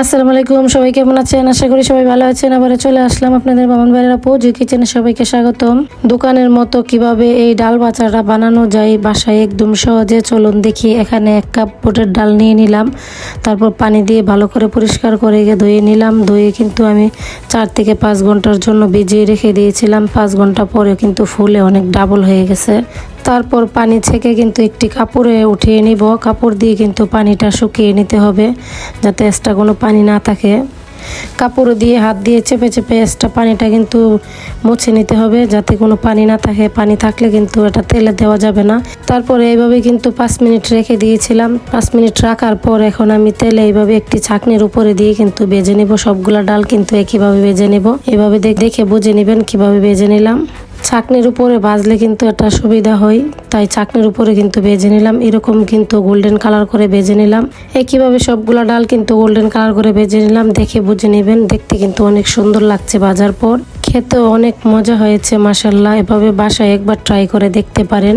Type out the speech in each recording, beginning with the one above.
আসসালামু আলাইকুম, সবাই কেমন আছেন? আশা করি সবাই ভালো আছেন। আবার চলে আসলাম আপনাদের মামন ভাইয়ের আপু জি কিচেনে সবাইকে স্বাগতম। দোকানের মতো কীভাবে এই ডাল বাচাটা বানানো যায়, বাসায় একদম সহজে। চলুন দেখি, এখানে এক কাপ বুটের ডাল নিয়ে নিলাম। তারপর পানি দিয়ে ভালো করে পরিষ্কার করে ধুয়ে নিলাম। ধুয়ে কিন্তু আমি চার থেকে পাঁচ ঘণ্টার জন্য ভিজিয়ে রেখে দিয়েছিলাম। পাঁচ ঘণ্টা পরে কিন্তু ফুলে অনেক ডাবল হয়ে গেছে। তারপর পানি ছেঁকে কিন্তু একটি কাপড়ে উঠিয়ে নিব। কাপড় দিয়ে কিন্তু পানিটা শুকিয়ে নিতে হবে যাতে এক্সট্রা কোনো পানি না থাকে। কাপড় দিয়ে হাত দিয়ে চেপে চেপে এক্সট্রা পানিটা কিন্তু মুছে নিতে হবে যাতে কোনো পানি না থাকে। পানি থাকলে কিন্তু এটা তেলে দেওয়া যাবে না। তারপরে এইভাবে কিন্তু পাঁচ মিনিট রেখে দিয়েছিলাম। পাঁচ মিনিট রাখার পর এখন আমি তেলে এইভাবে একটি ছাকনির উপরে দিয়ে কিন্তু বেজে নিব। সবগুলা ডাল কিন্তু একইভাবে বেজে নিব। এভাবে দেখে বুঝে নেবেন কীভাবে বেজে নিলাম। ছাকনির উপরে ভাজলে কিন্তু এটা সুবিধা হয়। তাই চাকনির উপরে কিন্তু ভেজে নিলাম। এরকম কিন্তু গোল্ডেন কালার করে ভেজে নিলাম। একইভাবে সবগুলো ডাল কিন্তু গোল্ডেন কালার করে ভেজে নিলাম। দেখে বুঝে নেবেন। দেখতে কিন্তু অনেক সুন্দর লাগছে বাজার পর। খেতেও অনেক মজা হয়েছে মাসাল্লাহ এভাবে বাসায় একবার ট্রাই করে দেখতে পারেন।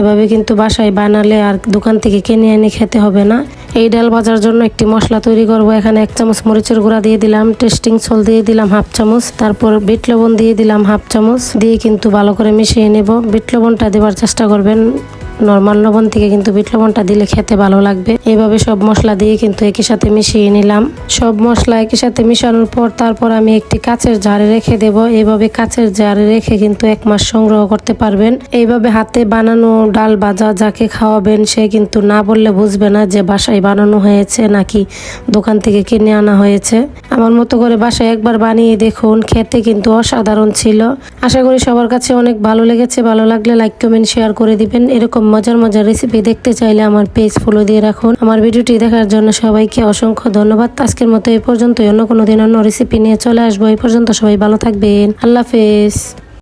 এভাবে কিন্তু বাসায় বানালে আর দোকান থেকে কিনে এনে খেতে হবে না। এই ডাল ভাজার জন্য একটি মশলা তৈরি করব। এখানে এক চামচ মরিচের গুঁড়া দিয়ে দিলাম, টেস্টিং সল দিয়ে দিলাম হাফ চামচ। তারপর বিট লবণ দিয়ে দিলাম হাফ চামচ। দিয়ে কিন্তু ভালো করে মিশিয়ে নেব। বিট লবণটা দেওয়ার চেষ্টা করবেন নর্মাল লবণ থেকে কিন্তু বিট লবণটা দিলে খেতে ভালো লাগবে। এভাবে সব মশলা দিয়ে কিন্তু একই সাথে মিশিয়ে নিলাম। সব মশলা একই সাথে মিশানোর পর তারপর আমি একটি কাচের জারে রেখে দেব। এইভাবে কাচের জারে রেখে কিন্তু এক মাস সংগ্রহ করতে পারবেন। এইভাবে হাতে বানানো ডাল ভাজা যাকে খাওয়াবেন, সে কিন্তু না বললে বুঝবে না যে বাসায় বানানো হয়েছে নাকি দোকান থেকে কিনে আনা হয়েছে। আমার মতো করে বাসায় একবার বানিয়ে দেখুন, খেতে কিন্তু অসাধারণ ছিল। আশা করি সবার কাছে অনেক ভালো লেগেছে। ভালো লাগলে লাইক, কমেন্ট, শেয়ার করে দিবেন। এরকম মজার মজার রেসিপি দেখতে চাইলে আমার পেজ ফলো দিয়ে রাখুন। আমার ভিডিওটি দেখার জন্য সবাইকে অসংখ্য ধন্যবাদ। আজকের মতো এই পর্যন্ত অন্য কোনো দিন অন্য রেসিপি নিয়ে চলে আসব। এই পর্যন্ত সবাই ভালো থাকবেন। আল্লাহ হাফেজ।